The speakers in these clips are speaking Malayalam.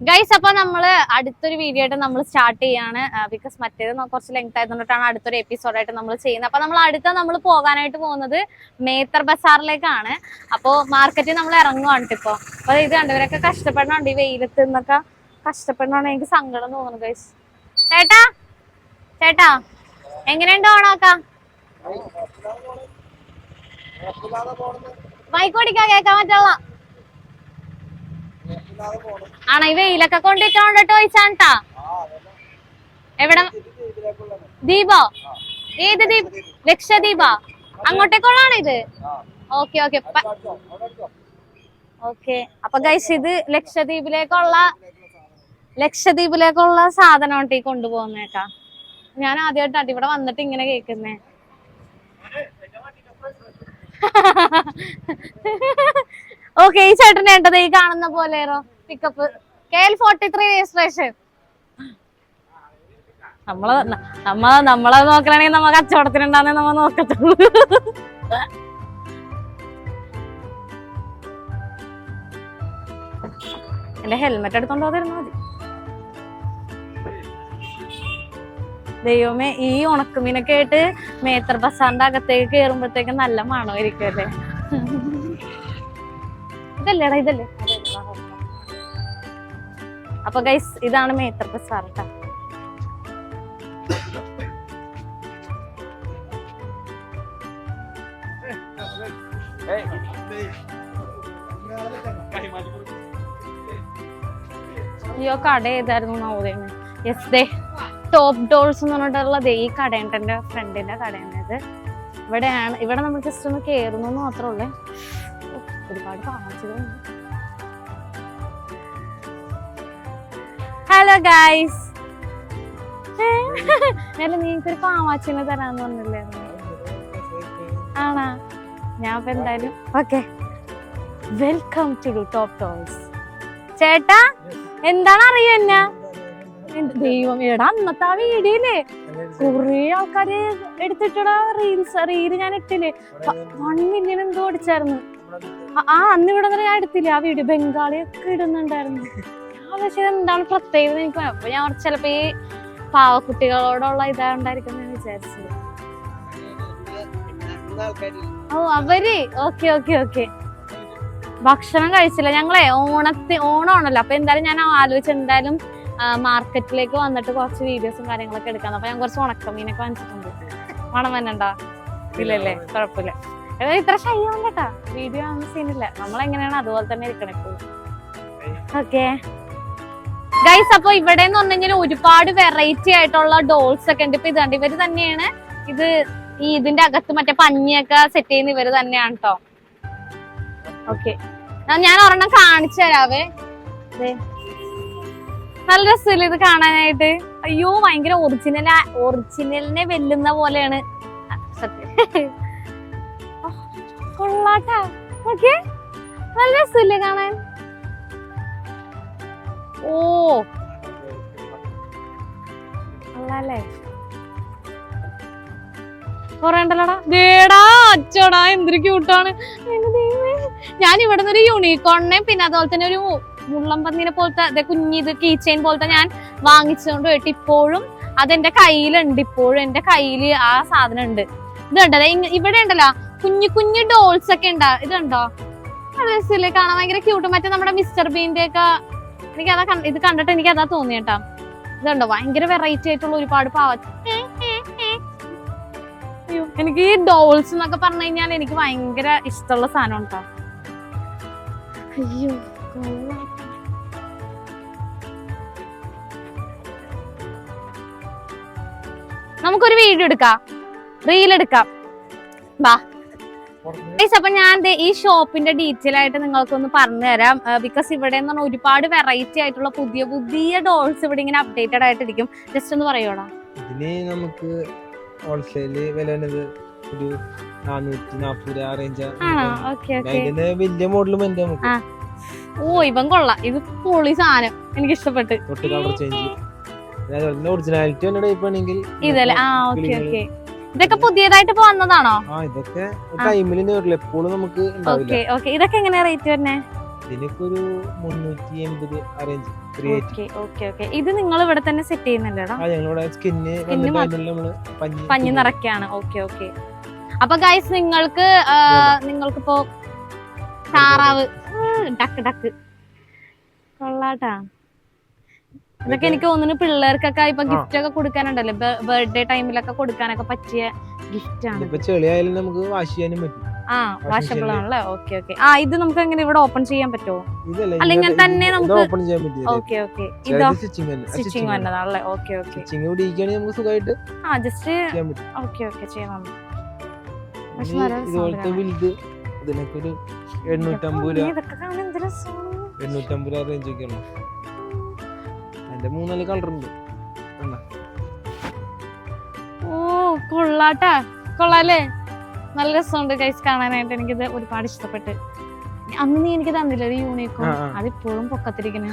ഗൈസ് അപ്പൊ നമ്മൾ അടുത്തൊരു വീഡിയോ ആയിട്ട് നമ്മൾ സ്റ്റാർട്ട് ചെയ്യാണ്. ബിക്കോസ് മറ്റേത് കുറച്ച് ലെങ്ത് ആയതുകൊണ്ടിട്ടാണ് അടുത്തൊരു എപ്പിസോഡായിട്ട് നമ്മൾ ചെയ്യുന്നത്. അപ്പൊ നമ്മൾ അടുത്ത നമ്മൾ പോകാനായിട്ട് പോകുന്നത് മേത്തർ ബസാറിലേക്കാണ്. അപ്പോ മാർക്കറ്റിൽ നമ്മൾ ഇറങ്ങുവാണ് ഇപ്പൊ. അപ്പൊ ഇത് കണ്ടവരൊക്കെ കഷ്ടപ്പെടണുണ്ട് ഈ വെയിലത്ത് നിന്നൊക്കെ കഷ്ടപ്പെടണോണ്ട് എനിക്ക് സങ്കടം തോന്നുന്നു ഗൈസ് ചേട്ടാ ചേട്ടാ എങ്ങനെയുണ്ട് ഓണാക്ക മൈക്കോടിക്കാ കേക്കാൻ പറ്റുള്ള? ആണോ? ഈ വെയിലൊക്കെ കൊണ്ടിട്ടോണ്ടിട്ട് ചോദിച്ചാട്ടാ എവിടെ? ദീപോ? ഏത് ദീപ്? ലക്ഷദ്വീപോ. അങ്ങോട്ടേക്കുള്ളാണ് ഇത്? Okay okay. ഓക്കെ. അപ്പൊ ഗൈസ് ഇത് ലക്ഷദ്വീപിലേക്കുള്ള ലക്ഷദ്വീപിലേക്കുള്ള സാധനം ഈ കൊണ്ടുപോകുന്നേക്കാ. ഞാൻ ആദ്യമായിട്ടാണ് ഇവിടെ വന്നിട്ട് ഇങ്ങനെ കേൾക്കുന്നേ ഓക്കെ ഈ ചേട്ടൻ വേണ്ടത് ഈ കാണുന്ന പോലെയോ pickup K L forty three registration നമ്മൾ ന- നമ്മ നമ്മളെ നോക്കലാണെങ്കിൽ നമ്മ കച്ചവടത്തിനുണ്ടാന്നേ നമ്മ നോക്കത്തുള്ളൂ. എന്റെ ഹെൽമെറ്റ് എടുത്തോണ്ട് പോകാതിരുന്നാ മതി. ദൈവമേ ഈ ഉണക്കുമീനൊക്കെ ആയിട്ട് മേത്തർ ബസാറിന്റെ അകത്തേക്ക് കയറുമ്പോഴത്തേക്ക് നല്ല മണമായിരിക്കും അല്ലേ? ഇതല്ലേടാ ഇതല്ലേ. അപ്പൊ ഗൈസ് ഇതാണ് മേത്തർ ബസാർ അയ്യോ കട ഏതായിരുന്നു നവോദയമേ യെസ് ദേ ടോപ്പ് ഡോൾസ് എന്ന് പറഞ്ഞിട്ടുള്ള ദേ ഈ കടയുണ്ട് എന്റെ ഫ്രണ്ടിന്റെ കടയാണ് ഇത്. ഇവിടെയാണ് ഇവിടെ നമ്മൾ ജസ്റ്റ് ഒന്ന് കയറുന്നു മാത്രമേ ഉള്ളേ. ഒരുപാട് കാഴ്ചകളുണ്ട് ഹലോ ഗായ്സ് അല്ല നിങ്ങൾക്കൊരു പാമാച്ചിനെ തരാന്ന് പറഞ്ഞില്ലായിരുന്നു ആണാ? ഞാൻ അപ്പൊ എന്തായാലും okay welcome to top dolls ചേട്ടാ എന്താണ് അറിയോ എന്നാ? ദൈവം എടാ അന്നത്തെ ആ വീഡിയോയില്ലേ കുറെ ആൾക്കാര് എടുത്തിട്ടടാ റീൽസ് റീൽ ഞാൻ ഇട്ടില്ലേ? വൺ മില്യൺ എന്തോ അടിച്ചായിരുന്നു. ആ- ആ അന്ന് ഇവിടെ വരെ ഞാൻ എടുത്തില്ല. ആ വീഡിയോ ബംഗാളിയൊക്കെ ഇടുന്നുണ്ടായിരുന്നു. ഞാൻ പക്ഷെ എന്താണ് പ്രത്യേകത എനിക്ക്. അപ്പൊ ഞാൻ ചിലപ്പോ ഈ പാവക്കുട്ടികളോടുള്ള ഇതാണ്ടായിരിക്കും ഞാൻ വിചാരിച്ചത് ഓ അവർ? Okay okay okay. ഭക്ഷണം കഴിച്ചില്ല. ഞങ്ങളെ ഓണത്തി ഓണമാണല്ലോ. അപ്പൊ എന്തായാലും ഞാൻ ആലോചിച്ച് എന്തായാലും മാർക്കറ്റിലേക്ക് വന്നിട്ട് കുറച്ച് വീഡിയോസും കാര്യങ്ങളൊക്കെ എടുക്കാം അപ്പൊ ഞാൻ കുറച്ച് ഉണക്കമീനൊക്കെ വാങ്ങിച്ചിട്ടുണ്ട്. മണം വന്നണ്ടാ ഇല്ലല്ലേ? കുഴപ്പമില്ല. ഇത്ര ശയ്യാവും കേട്ടാ വീഡിയോ ആവുന്ന സീനില്ല നമ്മളെങ്ങനെയാണ് അതുപോലെ തന്നെ ഇരിക്കണം ഓക്കെ ഗൈസ് അപ്പൊ ഇവിടെ എന്ന് പറഞ്ഞാൽ ഒരുപാട് വെറൈറ്റി ആയിട്ടുള്ള ഡോൾസ് ഒക്കെ ഉണ്ട്. ഇപ്പൊ ഇത് കണ്ട് ഇവർ തന്നെയാണ് ഇത് ഈ ഇതിന്റെ അകത്ത് മറ്റേ പഞ്ഞിയൊക്കെ സെറ്റ് ചെയ്യുന്ന ഇവർ തന്നെയാണ് കേട്ടോ ഓക്കെ ഞാൻ ഒരെണ്ണം കാണിച്ചു തരാവേ. നല്ല രസമില്ല ഇത് കാണാനായിട്ട്? അയ്യോ ഭയങ്കര ഒറിജിനൽ ഒറിജിനലിനെ വെല്ലുന്ന പോലെയാണ്. സത്യം. കൊള്ളാട്ടാ. നല്ല രസമില്ലേ കാണാൻ. ഓ. കൊള്ളാല്ലേ. കൊറേണ്ടല്ലോടാ. ദേടാ അച്ചോടാ എന്തൊരു ക്യൂട്ടാണ് ഞാൻ ഇവിടെ നിന്ന് ഒരു യൂണിക്കോണിനെ പിന്നെ അതുപോലെ തന്നെ ഒരു മുള്ളംപന്നിനെ പോലത്തെ കുഞ്ഞിത് കീ ചെയിൻ പോലത്തെ ഞാൻ വാങ്ങിച്ചുകൊണ്ട് പോയിട്ട് ഇപ്പോഴും. അതെന്റെ കയ്യിലുണ്ട് ഇപ്പോഴും. എന്റെ കയ്യിൽ ആ സാധനം ഉണ്ട് ഇത് ഉണ്ടല്ലേ ഇവിടെ ഉണ്ടല്ലോ. കുഞ്ഞു കുഞ്ഞു ഡോൾസ് ഒക്കെ ഉണ്ടാ ഇതുണ്ടോ? രസമില്ലേ? കാണാൻ ഭയങ്കര ക്യൂട്ട് മറ്റേ നമ്മുടെ മിസ്റ്റർ ബീന്റെ ഒക്കെ എനിക്ക് അതാ ഇത് കണ്ടിട്ട് എനിക്ക് അതാ തോന്നിയേട്ടാ ഇതുണ്ടോ? ഭയങ്കര വെറൈറ്റി ആയിട്ടുള്ള ഒരുപാട് പാവ എനിക്ക് ഈ ഡോൾസ് എന്നൊക്കെ പറഞ്ഞു കഴിഞ്ഞാൽ എനിക്ക് ഭയങ്കര ഇഷ്ടമുള്ള സാധനം ഉണ്ടോ? അയ്യോ. നമുക്കൊരു വീഡിയോ എടുക്കാം. റീൽ എടുക്കാം. വാ അപ്പൊ ഞാൻ ഈ ഷോപ്പിന്റെ ഡീറ്റെയിൽ ആയിട്ട് നിങ്ങൾക്കൊന്ന് പറഞ്ഞു തരാം. ബിക്കോസ് ഇവിടെ എന്ന് പറഞ്ഞാൽ ഒരുപാട് വെറൈറ്റി ആയിട്ടുള്ള പുതിയ പുതിയ ഡോൾസ് ഇവിടെ ഇങ്ങനെ അപ്ഡേറ്റഡ് ആയിട്ടിരിക്കും. ജസ്റ്റ് ഒന്ന് പറയോടാ ഇതിന് നമുക്ക് ഹോൾസെയിൽ വില വരുന്നത് ഒരു നാനൂറ്റി നാപ്പത് ആ റേഞ്ച് വലിയ മോഡലും ഉണ്ട് നമുക്ക്. ഓ ഇവൻ കൊള്ളാം. ഇത് പൊളി സാധനം. എനിക്ക് ഇഷ്ടപ്പെട്ട് തൊട്ട് കളർ ചേഞ്ച് അതുപോലെ തന്നെ ഒറിജിനാലിറ്റി വല്ല ടൈപ്പ് ആണെങ്കിൽ ഇതല്ലേ? ആ ഓക്കെ ഓക്കെ ഇതൊക്കെ പുതിയതായിട്ട് ഇപ്പൊ വന്നതാണോ? ഇതൊക്കെ ടൈമിൽ എപ്പോഴും നമുക്ക് ഓക്കെ ഓക്കെ ഇതൊക്കെ എങ്ങനെയാ റേറ്റ് വരുന്നേ? ഇതിനൊക്കെ ഒരു മുന്നൂറ്റി എൺപത് അറേഞ്ച് ഇത് നിങ്ങൾ ഇവിടെ തന്നെ സെറ്റ് ചെയ്യുന്നുണ്ട് പഞ്ഞു നിറക്കാണ് ഓക്കെ ഓക്കെ അപ്പൊ ഗൈസ് നിങ്ങൾക്ക് നിങ്ങൾക്കിപ്പോ താറാവ്. Duck duck. കൊള്ളാട്ടാ. ഇതൊക്കെ എനിക്ക് തോന്നുന്നു പിള്ളേർക്കൊക്കെ ഇപ്പൊ. ഗിഫ്റ്റ് ഒക്കെ കൊടുക്കാനുണ്ടല്ലോ. ബർത്ത്ഡേ ടൈമിലൊക്കെ കൊടുക്കാനൊക്കെ പറ്റിയ ഗിഫ്റ്റ് ആണ്. ഇപ്പൊ ചെളിയായാലും നമുക്ക് വാഷ് ചെയ്യാനും പറ്റും. ആ വാഷബിൾ ആണല്ലേ? ഓക്കെ ഓക്കെ ആ ഇത് നമുക്ക് എങ്ങനെ ഇവിടെ ഓപ്പൺ ചെയ്യാൻ പറ്റുമോ അല്ലെങ്കിൽ തന്നെ നമുക്ക് ഓപ്പൺ ചെയ്യാൻ പറ്റും ഓക്കെ ഓക്കെ ഇതോ? സ്റ്റിച്ചിങ് വന്നതാണല്ലേ ഓക്കെ ഓക്കെ സ്റ്റിച്ചിങ് ഇവിടെ ഇരിക്കുകയാണെങ്കിൽ നമുക്ക് സുഖമായിട്ട് ആ ജസ്റ്റ് ചെയ്യാൻ ഓക്കെ ഓക്കെ നല്ല ഇതുപോലത്തെ വലുത് ഇതിനൊക്കെ ഒരു എണ്ണൂറ്റമ്പത്. രൂപ. എണ്ണൂറ്റമ്പത് രൂപ റേഞ്ച് ഒക്കെയാണ് അതിന്റെ മൂന്നാൽ കളർ ഉണ്ട്? ഓ കൊള്ളാട്ടാ. കൊള്ളാല്ലേ? നല്ല രസമുണ്ട് കൈസ് കാണാനായിട്ട്. എനിക്കിത് ഒരുപാട് ഇഷ്ടപ്പെട്ട്. അന്ന് നീ എനിക്ക് തന്നില്ല ഒരു യൂണിക്കോൺ. അതിപ്പോഴും പൊക്കത്തിരിക്കണ.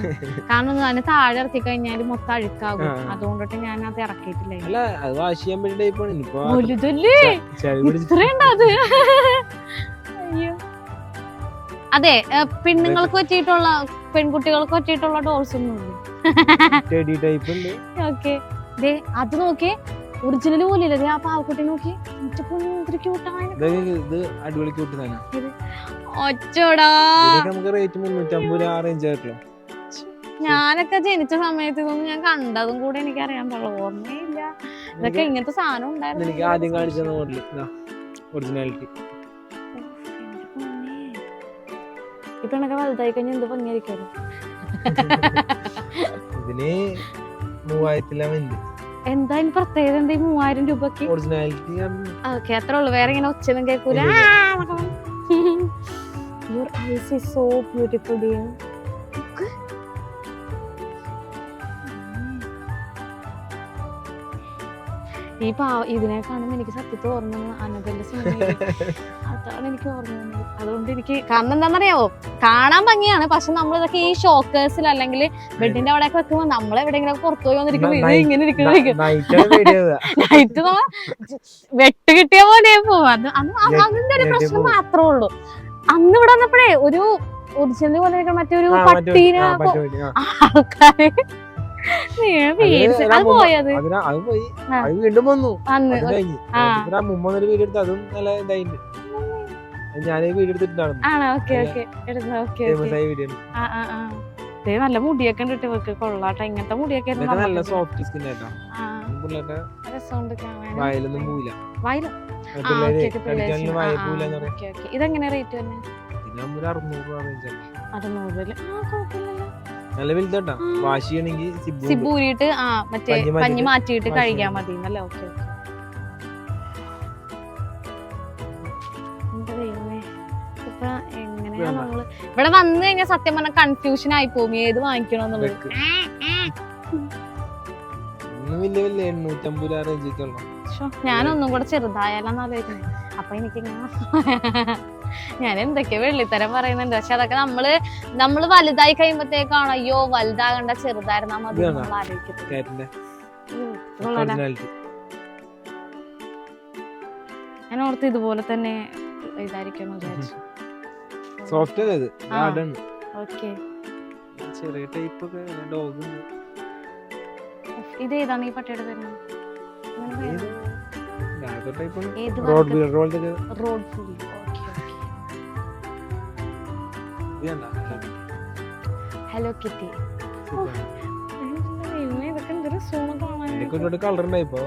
കാരണം അതിന് താഴെ ഇറക്കി കഴിഞ്ഞാൽ മൊത്തം അഴുക്കാകും. അതുകൊണ്ടിട്ട് ഞാൻ അത് ഇറക്കിയിട്ടില്ല അത് പെണ്ണുങ്ങൾക്ക് പറ്റിയിട്ടുള്ള പെൺകുട്ടികൾക്ക് പറ്റിയിട്ടുള്ള ഡോൾസ് ഒന്നും ടെഡി ടൈപ്പ് ഉണ്ട്. ഓക്കെ ദേ അത് നോക്കിയേ. ഒറിജിനൽ പോലെ ആ പാവക്കുട്ടി നോക്കി ക്യൂട്ടാണ് ഇതൊക്കെ ഇത് അടിപൊളി തന്നെ. ഒച്ചോടാ. ഇതിനൊക്കെ നമുക്ക് റേറ്റ് മുന്നൂറ്റമ്പത് രൂപ ആ റേഞ്ച് ആയിട്ടുള്ളൂ. ഞാനൊക്കെ ജനിച്ച സമയത്ത് ഇതൊന്നും ഞാൻ കണ്ടതും കൂടെ എനിക്ക് അറിയാൻ പാടില്ല. ഓർമ്മയില്ല. ഇതൊക്കെ ഇങ്ങനത്തെ സാധനം ഉണ്ടായിരുന്നു. എനിക്ക് ആദ്യം കാണിച്ച ഒറിജിനാലിറ്റി ഇപ്പൊ വലുതായി കഴിഞ്ഞാൽ എന്ത് ഭംഗിയായിരിക്കും ഇതിന് മൂവായിരത്തിലാണ് ഉണ്ട് എന്താ ഇനി പ്രത്യേകത? എന്താ ഈ മൂവായിരം രൂപക്ക്? ഒറിജിനാലിറ്റി ഓക്കെ അത്രേ ഉള്ളൂ. വേറെ ഇങ്ങനെ ഒച്ചയൊന്നും കേൾക്കൂല. Your eyes is so beautiful dear ഈ പാ ഇതിനെ കാണുമ്പോൾ എനിക്ക് സത്യത്തിൽ ഓർമ്മ സിനിമ അതാണ് എനിക്ക് ഓർമ്മ വന്നത്. അതുകൊണ്ട് എനിക്ക് കാരണം എന്താണെന്നറിയാവോ? കാണാൻ ഭംഗിയാണ്. പക്ഷെ നമ്മൾ ഇതൊക്കെ ഈ ഷോക്കേഴ്സിൽ അല്ലെങ്കിൽ ബെഡിന്റെ അവിടെയൊക്കെ വെക്കുമ്പോൾ നമ്മൾ എവിടെയെങ്കിലും പുറത്തു പോയി വന്നിരിക്കുമ്പോൾ ഇത് ഇങ്ങനെ നൈറ്റ് നമ്മ വെട്ട് കിട്ടിയ പോലെ പോവും. അത് അതിന്റെ ഒരു പ്രശ്നം മാത്രമേ ഉള്ളൂ. അന്ന് ഇവിടെ വന്നപ്പോഴേ ഒരു ഒറിജിനൽ പോലെ മറ്റൊരു പട്ടീനെ. ആൾക്കാര് വീണ്ടും വന്നു. എടുത്ത് അതും നല്ല ഞാൻ എടുത്തിട്ടുണ്ടായിരുന്നു. നല്ല മുടിയൊക്കെ ഉണ്ട് ഇവർക്ക് കൊള്ളാട്ടോ. ഇങ്ങനത്തെ മുടിയൊക്കെ നല്ല സോഫ്റ്റ് സ്കിൻ ആയിട്ടാ വായിലൊന്നും. ഇതെങ്ങനെ റേറ്റ് തന്നെ അറുന്നൂറ് രൂപ range നല്ല വലുതാട്ടാ. വാഷ് ചെയ്യണമെങ്കിൽ സിബ് ഊരിയിട്ട് ആ മറ്റേ പഞ്ഞി മാറ്റിയിട്ട് കഴിക്കാൻ. മതി. എന്നല്ലേ ഓക്കെ എങ്ങനെയാ. നമ്മൾ? ഇവിടെ വന്നു കഴിഞ്ഞാൽ സത്യം പറഞ്ഞാൽ കൺഫ്യൂഷൻ ആയി പോകും ഏത് വാങ്ങിക്കണോന്നുള്ളത് ഞാനൊന്നും കൂടെ ചെറുതായാലെന്ന് ആലോചിക്കുന്നത് അപ്പൊ എനിക്കിങ്ങനെ ഞാൻ എന്തൊക്കെ വെള്ളിത്തരം പറയുന്നുണ്ട്. പക്ഷെ അതൊക്കെ നമ്മൾ നമ്മൾ വലുതായി കഴിയുമ്പത്തേക്കാണ് അയ്യോ വലുതാകണ്ട ചെറുതായിരുന്നാ മതി നമ്മൾ ആലോചിക്കുന്നത്. ഞാൻ ഓർത്ത് ഇതുപോലെ തന്നെ ഇതായിരിക്കും വിചാരിച്ചു. സോഫ്റ്റ് ഇത്? ഗാർഡൻ ഓക്കേ ചെറിയ ടൈപ്പ് ഒക്കെ ഡോഗ് ഇത് ഏതാണ് ഈ പട്ടിയുടെ റോഡ് പോലത്തെ റോഡ് ഫുള്ളി ഹലോ കിറ്റി ഇതൊക്കെ എന്തൊരു എനിക്ക് കാണാൻ ഒരുപാട് കളർ ഉണ്ടായി ഇപ്പോ?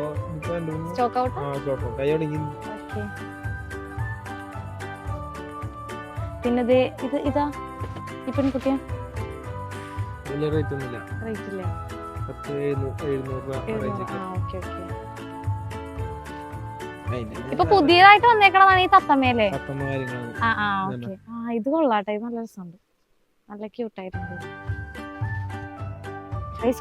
സ്റ്റോക്ക് ഔട്ട് കൈ തുടങ്ങി പിന്നെ ഇത് ഇതാ ഈ പെൺകുട്ടിയാ? വലിയ റേറ്റ് ഒന്നുമില്ല. റേറ്റ് ഇല്ലേ? പത്ത് എഴുന്നൂറ് ഇപ്പൊ പുതിയതായിട്ട് വന്നേക്കണതാണ് ഈ തത്തമ്മയല്ലേ? ആ ആ ഓക്കേ. ഇത് കൊള്ളാട്ടെ ഇത് നല്ല രസമുണ്ട്. നല്ല ക്യൂട്ടായിട്ടുണ്ട്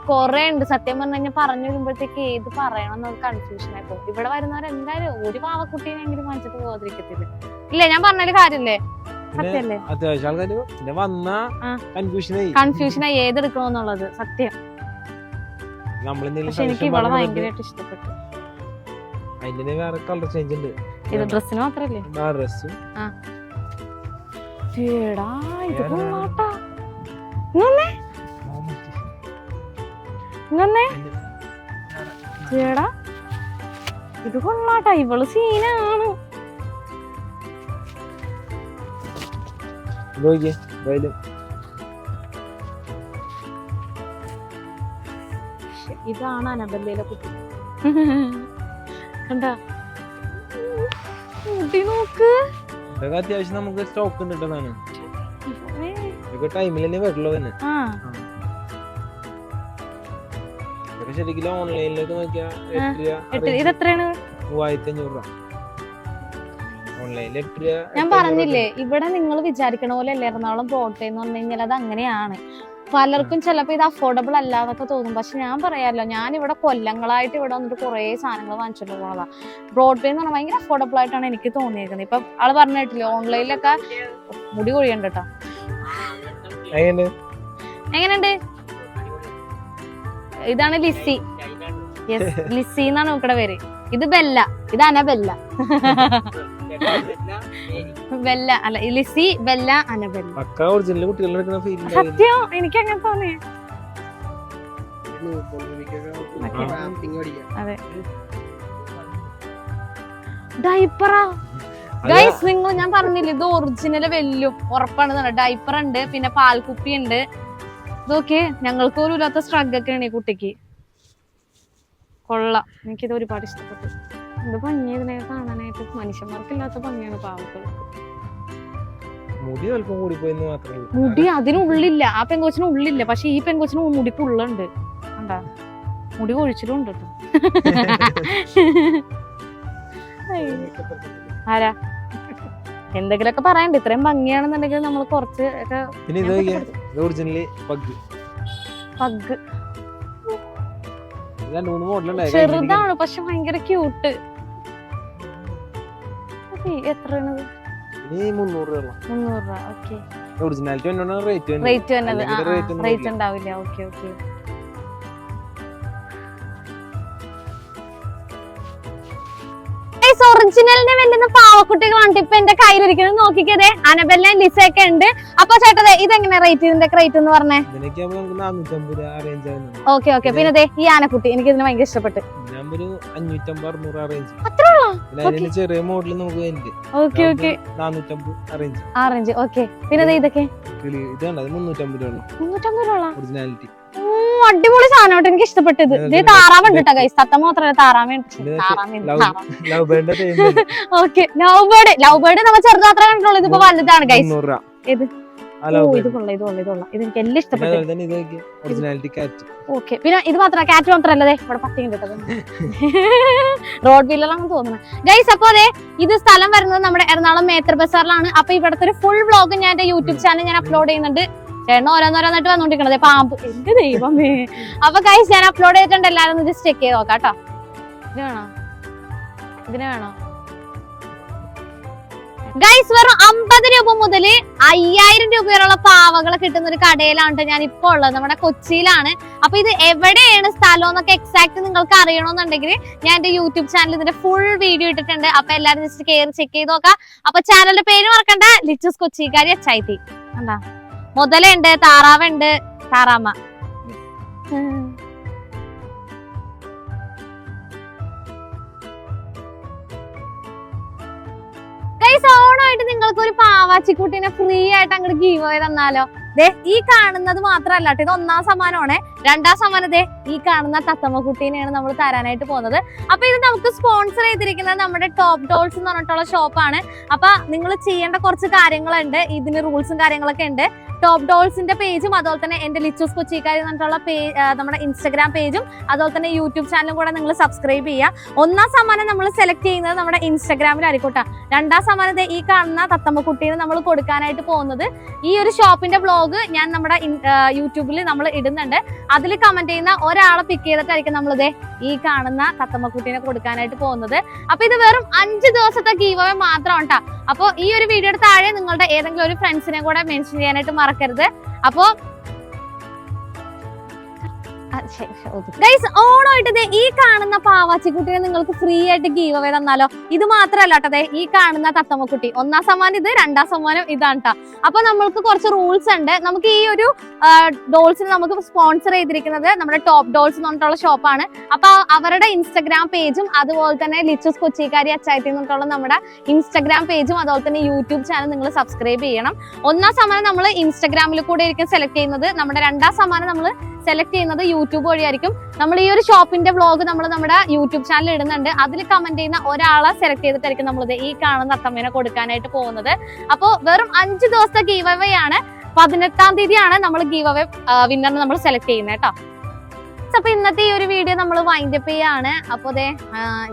കൊറേ ഉണ്ട്. സത്യം പറഞ്ഞു കഴിഞ്ഞാൽ പറഞ്ഞു വരുമ്പോഴത്തേക്ക് ഏത് പറയണം എന്നൊരു കൺഫ്യൂഷൻ ആയി പോകും. ഇവിടെ വരുന്നവരെന്തായാലും ഒരു പാവക്കുട്ടീനെങ്കിലും വാങ്ങിച്ചിട്ട് പോകാതിരിക്കത്തില്ല ഇല്ലേ? ഞാൻ പറഞ്ഞൊരു കാര്യല്ലേ? സത്യല്ലേ? കൺഫ്യൂഷൻ ആയി. കൺഫ്യൂഷൻ ആയി ഏതെടുക്കണോന്നുള്ളത് സത്യം. പക്ഷെ എനിക്ക് ഇവിടെ ഭയങ്കരമായിട്ട് ഇഷ്ടപ്പെട്ടു. അതിന്റെ വേറെ കളർ ചേഞ്ച് ഉണ്ട്. ഇത് ഡ്രസ്സിന് മാത്രല്ലേ? ഡ്രസ്സും ചേടാ ഇത്? കൊള്ളാട്ടാ ഇങ്ങൊന്നേ ഇങ്ങൊന്നേ ചേടാ ഇത് കൊള്ളാട്ടാ ഇവൾ സീനാണ് ഇതാണ് അനബല്ലയിലെ കുട്ടി കണ്ട കുട്ടി നോക്ക് ഇതൊക്കെ അത്യാവശ്യം നമുക്ക് സ്റ്റോക്ക് ഉണ്ട് കേട്ടതാണ് ഇവനെ. ഇതൊക്കെ ടൈമിൽ തന്നെ വരുള്ളൂ തന്നെ ഇതൊക്കെ ശരിക്കും ഓൺലൈനിലേക്ക് നോക്കിയാൽ എട്ട് ഇത് എത്രയാണ് മൂവായിരത്തി അഞ്ഞൂറ് രൂപ. ഞാൻ പറഞ്ഞില്ലേ ഇവിടെ നിങ്ങൾ വിചാരിക്കണ പോലെ അല്ല എറണാകുളം പോട്ടെ എന്ന് പറഞ്ഞു കഴിഞ്ഞാൽ അത് അങ്ങനെയാണ്. പലർക്കും ചിലപ്പോൾ ഇത് അഫോർഡബിൾ അല്ല എന്നൊക്കെ തോന്നും. പക്ഷെ ഞാൻ പറയാലോ ഞാൻ ഇവിടെ കൊല്ലങ്ങളായിട്ട് ഇവിടെ വന്നിട്ട് കുറേ സാധനങ്ങൾ വാങ്ങിച്ചിട്ട് പോണതാ. എന്ന് പറഞ്ഞാൽ ഭയങ്കര അഫോർഡബിൾ ആയിട്ടാണ് എനിക്ക് തോന്നിയേക്കുന്നത് ഇപ്പൊ ആൾ പറഞ്ഞിട്ടില്ലേ ഓൺലൈനിലൊക്കെ മുടി കൊഴിയണ്ട കേട്ടോ എങ്ങനെ എങ്ങനെയുണ്ട്? ഇതാണ് ലിസി ലിസി എന്നാണ് നോക്കടെ പേര്. ഇത് ബെല്ല. ഇത് അനബെല്ല. ബെല്ല അല്ല ലിസി ബെല്ല അനബെല്ല പക്ക ഒറിജിനൽ കുട്ടികളുടെ എടുക്കുന്ന ഫീൽ സത്യം എനിക്ക് അങ്ങനെ തോന്നി അതെ. ഡൈപ്പറ. ഗൈസ് നിങ്ങൾ ഞാൻ പറഞ്ഞില്ല ഇത് ഒറിജിനൽ വെല്ലും. ഉറപ്പാണ് ഡൈപ്പർ ഉണ്ട് പിന്നെ പാൽക്കുപ്പി ഉണ്ട്. ഇതൊക്കെ ഞങ്ങൾക്ക് പോലും ഇല്ലാത്ത സ്ട്രഗ് ഒക്കെയാണ് ഈ കുട്ടിക്ക്. കൊള്ളാം. എനിക്കിത് ഒരുപാട് ഇഷ്ടപ്പെട്ടു. എന്ത് ഭംഗി ഇതിനെ കാണാനായിട്ട്? മനുഷ്യന്മാർക്കില്ലാത്ത ഭംഗിയാണ് പാവങ്ങൾക്ക്. മുടി അല്പം കൂടി പോയെന്ന് മാത്രമേ മുടി അതിനുള്ളില്ല. ആ പെങ്കൊച്ചിന് ഉള്ളില്ല. പക്ഷെ ഈ പെങ്കൊച്ചിന് മുടിക്കുള്ളുണ്ട് കണ്ടാ? മുടി കൊഴിച്ചിലും ഉണ്ട് കേട്ടോ. ആരാ? എന്തെങ്കിലുമൊക്കെ പറയണ്ട. ഇത്രയും ഭംഗിയാണെന്നുണ്ടെങ്കിൽ നമ്മൾ കുറച്ച് ഒക്കെ പിന്നെ ഇത് ഒറിജിനലി പഗ്. പഗ്. രണ്ട് മൂന്ന് ചെറുതാണ്. പക്ഷെ ഭയങ്കര ക്യൂട്ട്. എത്രയാണത്? ഇനി മുന്നൂറ് രൂപ മുന്നൂറ് രൂപ ഓക്കെ ഒറിജിനാലിറ്റി തന്നെയാണ് റേറ്റ് റേറ്റ് വന്നത്. റേറ്റ്. ഉണ്ടാവില്ല. ഓക്കെ ഓക്കെ ഒറിജിനലിന്റെ വെല്ലുന്ന പാവക്കുട്ടികളാണ്. ഇപ്പൊ എന്റെ കയ്യിലിരിക്കുന്നത് നോക്കിക്കതേ അനബെല്ല ലിസയൊക്കെ ഉണ്ട്. അപ്പൊ ചേട്ടതെ ഇതെങ്ങനെ റേറ്റ് ഇതിന്റെ റേറ്റ് എന്ന് പറഞ്ഞേ? ഓക്കെ ഓക്കെ പിന്നെ ഈ ആനക്കുട്ടി എനിക്ക് ഇതിന് ഭയങ്കര ഇഷ്ടപ്പെട്ടു അത്രേ ചെറിയ മോഡൽ നമുക്ക് ഓക്കെ ഓക്കെ ആറഞ്ച് ഓക്കെ പിന്നെ ഇതൊക്കെ? ഒറിജിനാലിറ്റി അടിപൊളി സാധനം കേട്ടോ എനിക്ക് ഇഷ്ടപ്പെട്ടത്. ഇത് താറാവുണ്ട് കേട്ടോ ഗൈസ് തത്ത മാത്രമല്ല താറാവുണ്ട് ഇത് താറാവുണ്ട് love love ബേർഡിന്റെ time okay love bird love bird നമ്മൾ ചെറുതാത്ര കണ്ടിട്ടുള്ളത് ഇപ്പൊ ഇതിപ്പോ വലുതാണ് ഗൈസ് ഏത്? ഇത് കൊള്ളാം ഇത് കൊള്ളാം ഇത് കൊള്ളാം ഇത് എനിക്ക് എല്ലാം ഇഷ്ടപ്പെട്ടു. ഇത് ഓക്കെ പിന്നെ ഇത് മാത്രം കാറ്റ് മാത്രമല്ല ഇവിടെ റോഡ് വീലറാണെന്ന് തോന്നുന്നത് ഗൈസ് അപ്പൊ അതെ ഇത് സ്ഥലം വരുന്നത് നമ്മുടെ എറണാകുളം മേത്ര ബസാറിലാണ്. അപ്പൊ ഇവിടുത്തെ ഒരു ഫുൾ വ്ളോഗ് ഞാൻ എന്റെ യൂട്യൂബ് ചാനൽ ഞാൻ അപ്ലോഡ് ചെയ്യുന്നുണ്ട്. ചേട്ടൻ ഓരോന്നോരോന്നായിട്ട് വന്നോണ്ടിരിക്കണത്. പാമ്പ്. എന്റെ ദൈവമേ. അപ്പൊ ഗൈസ് ഞാൻ അപ്ലോഡ് ചെയ്തിട്ടുണ്ട്. എല്ലാരും ഒന്ന് ജസ്റ്റ് ചെക്ക് ചെയ്ത് നോക്കാം കേട്ടോ ഇതിന് വേണോ? ഇതിന് വേണോ? ഗൈസ് വെറും അമ്പത് രൂപ മുതൽ അയ്യായിരം രൂപ വരെയുള്ള പാവകൾ കിട്ടുന്ന ഒരു കടയിലാണ് ഞാൻ ഇപ്പോൾ ഉള്ളത്. നമ്മുടെ കൊച്ചിയിലാണ്. അപ്പൊ ഇത് എവിടെയാണ് സ്ഥലം എന്നൊക്കെ എക്സാക്ട് നിങ്ങൾക്ക് അറിയണമെന്നുണ്ടെങ്കിൽ ഞാൻ എന്റെ യൂട്യൂബ് ചാനൽ ഇതിന്റെ ഫുൾ വീഡിയോ ഇട്ടിട്ടുണ്ട്. അപ്പൊ എല്ലാവരും ജസ്റ്റ് കയറി ചെക്ക് ചെയ്ത് നോക്കാം. അപ്പൊ ചാനലിന്റെ പേര് മറക്കണ്ട. ലിറ്റസ് കൊച്ചിക്കാരി അച്ചായത്തി. എന്താ മുതലുണ്ട് താറാവുണ്ട് താറാമ ഗൈസ് ഓണമായിട്ട് നിങ്ങൾക്ക് ഒരു പാവാച്ചിക്കുട്ടീനെ ഫ്രീ ആയിട്ട് അങ്ങോട്ട് ഗീവ് ആയി തന്നാലോ? ദേ ഈ കാണുന്നത് മാത്രമല്ല ഇത് ഒന്നാം സമ്മാനമാണ്. രണ്ടാം സമ്മാനം ദേ ഈ കാണുന്ന തത്തമ്മ കുട്ടീനെയാണ് നമ്മൾ തരാനായിട്ട് പോകുന്നത്. അപ്പൊ ഇത് നമുക്ക് സ്പോൺസർ ചെയ്തിരിക്കുന്നത് നമ്മുടെ ടോപ്പ് ഡോൾസ് എന്ന് പറഞ്ഞിട്ടുള്ള ഷോപ്പാണ് അപ്പൊ നിങ്ങൾ ചെയ്യേണ്ട കുറച്ച് കാര്യങ്ങളുണ്ട് ഇതിന് റൂൾസും കാര്യങ്ങളൊക്കെ ഉണ്ട്. ടോപ്പ് ഡോൾസിന്റെ പേജും അതുപോലെ തന്നെ എന്റെ ലിച്ചൂസ് കൊച്ചിക്കാരി എന്നിട്ടുള്ള നമ്മുടെ ഇൻസ്റ്റഗ്രാം പേജും അതുപോലെ തന്നെ യൂട്യൂബ് ചാനലും കൂടെ നിങ്ങൾ സബ്സ്ക്രൈബ് ചെയ്യുക. ഒന്നാം സമ്മാനം നമ്മൾ സെലക്ട് ചെയ്യുന്നത് നമ്മുടെ ഇൻസ്റ്റഗ്രാമിലായിരിക്കട്ടെ രണ്ടാം സമ്മാനം ഈ കാണുന്ന തത്തമ്മ കുട്ടീനെ നമ്മൾ കൊടുക്കാനായിട്ട് പോകുന്നത്. ഈ ഒരു ഷോപ്പിന്റെ ബ്ലോഗ് ഞാൻ നമ്മുടെ യൂട്യൂബിൽ നമ്മൾ ഇടുന്നുണ്ട്. അതിൽ കമന്റ് ചെയ്യുന്ന ഒരാളെ പിക്ക് ചെയ്തിട്ടായിരിക്കും നമ്മൾ ദേ ഈ കാണുന്ന തത്തമ്മ കുട്ടീനെ കൊടുക്കാനായിട്ട് പോകുന്നത്. അപ്പൊ ഇത് വെറും അഞ്ച് ദിവസത്തെ ഗീവ് മാത്രമാണ് മാത്രം കേട്ടോ. അപ്പൊ ഈ ഒരു വീഡിയോയുടെ താഴെ നിങ്ങളുടെ ഏതെങ്കിലും ഒരു ഫ്രണ്ട്സിനെ കൂടെ മെൻഷൻ ചെയ്യാനായിട്ട് മറക്കരുത് അപ്പോ ഗൈസ് ഓണമായിട്ട് ഈ കാണുന്ന പാവാച്ചിക്കുട്ടിനെ നിങ്ങൾക്ക് ഫ്രീ ആയിട്ട് ഗീവ് അവേ തന്നാലോ? ഇത് മാത്രല്ല കേട്ടതെ ഈ കാണുന്ന തത്തമ്മക്കുട്ടി ഒന്നാം സമ്മാനം ഇത് രണ്ടാം സമ്മാനം ഇതാണ് കേട്ടോ അപ്പൊ നമ്മൾക്ക് കുറച്ച് റൂൾസ് ഉണ്ട്. നമുക്ക് ഈ ഒരു ഡോൾസിന് നമുക്ക് സ്പോൺസർ ചെയ്തിരിക്കുന്നത് നമ്മുടെ ടോപ്പ് ഡോൾസ് എന്ന് പറഞ്ഞിട്ടുള്ള ഷോപ്പാണ് അപ്പൊ അവരുടെ ഇൻസ്റ്റാഗ്രാം പേജും അതുപോലെ തന്നെ ലിച്ചസ് കൊച്ചിക്കാരി അച്ചായത്തി എന്ന് പറഞ്ഞിട്ടുള്ള നമ്മുടെ ഇൻസ്റ്റാഗ്രാം പേജും അതുപോലെ തന്നെ യൂട്യൂബ് ചാനൽ നിങ്ങൾ സബ്സ്ക്രൈബ് ചെയ്യണം. ഒന്നാം സമ്മാനം നമ്മൾ ഇൻസ്റ്റാഗ്രാമിൽ കൂടെ ആയിരിക്കും സെലക്ട് ചെയ്യുന്നത്. നമ്മുടെ രണ്ടാം സമ്മാനം നമ്മൾ സെലക്ട് ചെയ്യുന്നത് യൂട്യൂബ് വഴിയായിരിക്കും. നമ്മൾ ഈ ഒരു ഷോപ്പിന്റെ വ്ളോഗ് നമ്മൾ നമ്മുടെ യൂട്യൂബ് ചാനൽ ഇടുന്നുണ്ട്. അതിൽ കമന്റ് ചെയ്യുന്ന ഒരാളെ സെലക്ട് ചെയ്തിട്ടായിരിക്കും നമ്മൾ ഈ കാണുന്ന അത്തമ്മേനെ കൊടുക്കാനായിട്ട് പോകുന്നത്. അപ്പോൾ വെറും അഞ്ച് ദിവസത്തെ ഗീവ് അവേ ആണ്. പതിനെട്ടാം തീയതിയാണ് നമ്മൾ ഗീവ് അവേ വിന്നറിനെ നമ്മൾ സെലക്ട് ചെയ്യുന്നത് കേട്ടോ. അപ്പൊ ഇന്നത്തെ ഈ ഒരു വീഡിയോ നമ്മൾ വൈൻഡ് അപ്പ് ചെയ്യാണ്. അപ്പൊ അതെ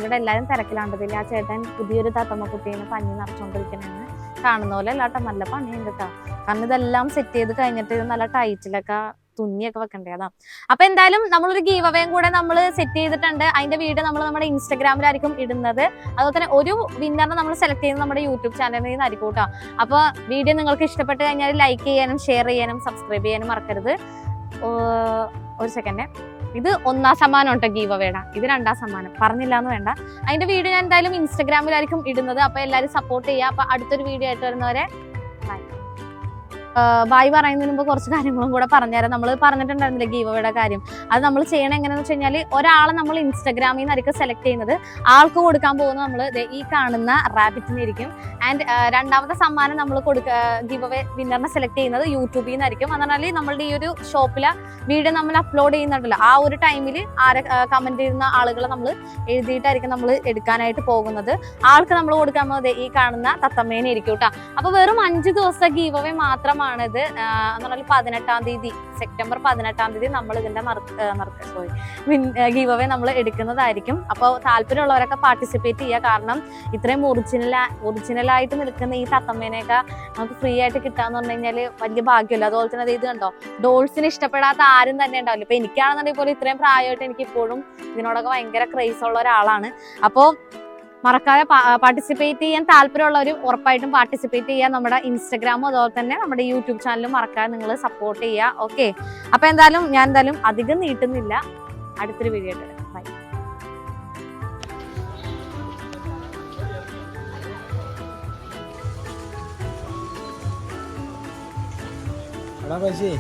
ഇവിടെ എല്ലാരും തിരക്കിലാണ്ടതില്ല? ആ ചേട്ടൻ പുതിയൊരു തത്തമ്മ കുട്ടീനെ പഞ്ഞി നിറച്ചോണ്ടിരിക്കണെന്ന് കാണുന്ന പോലെ അല്ലാട്ടോ നല്ല പണിയുണ്ട് കേട്ടോ. കാരണം ഇതെല്ലാം സെറ്റ് ചെയ്ത് കഴിഞ്ഞിട്ട് നല്ല ടൈറ്റിലൊക്കെ തുന്നിയൊക്കെ വെക്കണ്ടേ അതാ അപ്പൊ എന്തായാലും നമ്മളൊരു ഗീവ് അവയും കൂടെ നമ്മൾ സെറ്റ് ചെയ്തിട്ടുണ്ട്. അതിന്റെ വീഡിയോ നമ്മൾ നമ്മുടെ ഇൻസ്റ്റാഗ്രാമിലായിരിക്കും ഇടുന്നത്. അതുപോലെ തന്നെ ഒരു വിന്നറിനെ നമ്മൾ സെലക്ട് ചെയ്യുന്നത് നമ്മുടെ യൂട്യൂബ് ചാനലിൽ നിന്നായിരിക്കും കേട്ടോ. അപ്പൊ വീഡിയോ നിങ്ങൾക്ക് ഇഷ്ടപ്പെട്ട് കഴിഞ്ഞാൽ ലൈക്ക് ചെയ്യാനും ഷെയർ ചെയ്യാനും സബ്സ്ക്രൈബ് ചെയ്യാനും മറക്കരുത്. ഒരു സെക്കൻഡ് ഇത് ഒന്നാം സമ്മാനം ഉണ്ടോ ഗീവ് അവേടാ ഇത് രണ്ടാം സമ്മാനം. പറഞ്ഞില്ല എന്ന് വേണ്ട. അതിന്റെ വീഡിയോ ഞാൻ എന്തായാലും ഇൻസ്റ്റാഗ്രാമിലായിരിക്കും ഇടുന്നത്. അപ്പൊ എല്ലാവരും സപ്പോർട്ട് ചെയ്യുക അപ്പൊ അടുത്തൊരു വീഡിയോ ആയിട്ട് വരുന്നവരെ ബായ് പറയുന്നതിന് മുമ്പ് കുറച്ച് കാര്യങ്ങളും കൂടെ പറഞ്ഞുതരാം. നമ്മൾ പറഞ്ഞിട്ടുണ്ടായിരുന്നില്ല ഗീവയുടെ കാര്യം? അത് നമ്മൾ ചെയ്യണം എങ്ങനെയെന്ന് വെച്ച് കഴിഞ്ഞാൽ ഒരാളെ നമ്മൾ ഇൻസ്റ്റാഗ്രാമിൽ നിന്നായിരിക്കും സെലക്ട് ചെയ്യുന്നത്. ആൾക്ക് കൊടുക്കാൻ പോകുന്നത് നമ്മൾ ഈ കാണുന്ന റാബിറ്റിനായിരിക്കും. ആൻഡ് രണ്ടാമത്തെ സമ്മാനം നമ്മൾ കൊടുക്കുക ഗീവ് വിന്നറിനെ സെലക്ട് ചെയ്യുന്നത് യൂട്യൂബിൽ നിന്നായിരിക്കും. എന്ന് പറഞ്ഞാൽ നമ്മളുടെ ഈ ഒരു ഷോപ്പിലെ വീഡിയോ നമ്മൾ അപ്ലോഡ് ചെയ്യുന്നുണ്ടല്ലോ. ആ ഒരു ടൈമിൽ ആരെ കമന്റ് ചെയ്യുന്ന ആളുകളെ നമ്മൾ എഴുതിയിട്ടായിരിക്കും നമ്മൾ എടുക്കാനായിട്ട് പോകുന്നത്. ആൾക്ക് നമ്മൾ കൊടുക്കാൻ പോകുന്നത് ഈ കാണുന്ന തത്തമ്മേനെ ഇരിക്കും കേട്ടോ അപ്പോൾ വെറും അഞ്ച് ദിവസം ഗീവ് അവേ മാത്രമാണിത് എന്ന് പറഞ്ഞാൽ പതിനെട്ടാം തീയതി സെപ്റ്റംബർ പതിനെട്ടാം തീയതി നമ്മൾ ഇതിന്റെ മറക്ക സോറി ഗീവ് അവേ നമ്മൾ എടുക്കുന്നതായിരിക്കും. അപ്പോൾ താല്പര്യമുള്ളവരൊക്കെ പാർട്ടിസിപ്പേറ്റ് ചെയ്യുക. കാരണം ഇത്രയും ഒറിജിനൽ ഒറിജിനലായിട്ട് നിൽക്കുന്ന ഈ തത്തമ്മേനെയൊക്കെ നമുക്ക് ഫ്രീ ആയിട്ട് കിട്ടാന്ന് പറഞ്ഞു കഴിഞ്ഞാൽ വലിയ ഭാഗ്യമല്ല. അതുപോലെ തന്നെ ഇത് കണ്ടോ? ഡോൾസിന് ഇഷ്ടപ്പെടാത്ത ആരും തന്നെ ഉണ്ടാവില്ല. ഇപ്പൊ എനിക്കാണെന്നുണ്ടെങ്കിൽ പോലും ഇത്രയും പ്രായമായിട്ട് എനിക്ക് ഇപ്പോഴും ഇതിനോടൊക്കെ ഭയങ്കര ക്രേസ് ഉള്ള ഒരാളാണ്. അപ്പോൾ മറക്കാതെ പാർട്ടിസിപ്പേറ്റ് ചെയ്യാൻ താല്പര്യമുള്ളവരും ഉറപ്പായിട്ടും പാർട്ടിസിപ്പേറ്റ് ചെയ്യുക നമ്മുടെ ഇൻസ്റ്റഗ്രാമും അതുപോലെ തന്നെ നമ്മുടെ യൂട്യൂബ് ചാനലും മറക്കാതെ നിങ്ങൾ സപ്പോർട്ട് ചെയ്യുക ഓക്കെ അപ്പൊ എന്തായാലും ഞാൻ എന്തായാലും അധികം നീട്ടുന്നില്ല. അടുത്തൊരു വീഡിയോ ആയിട്ട് ബൈ എടാ പശേ.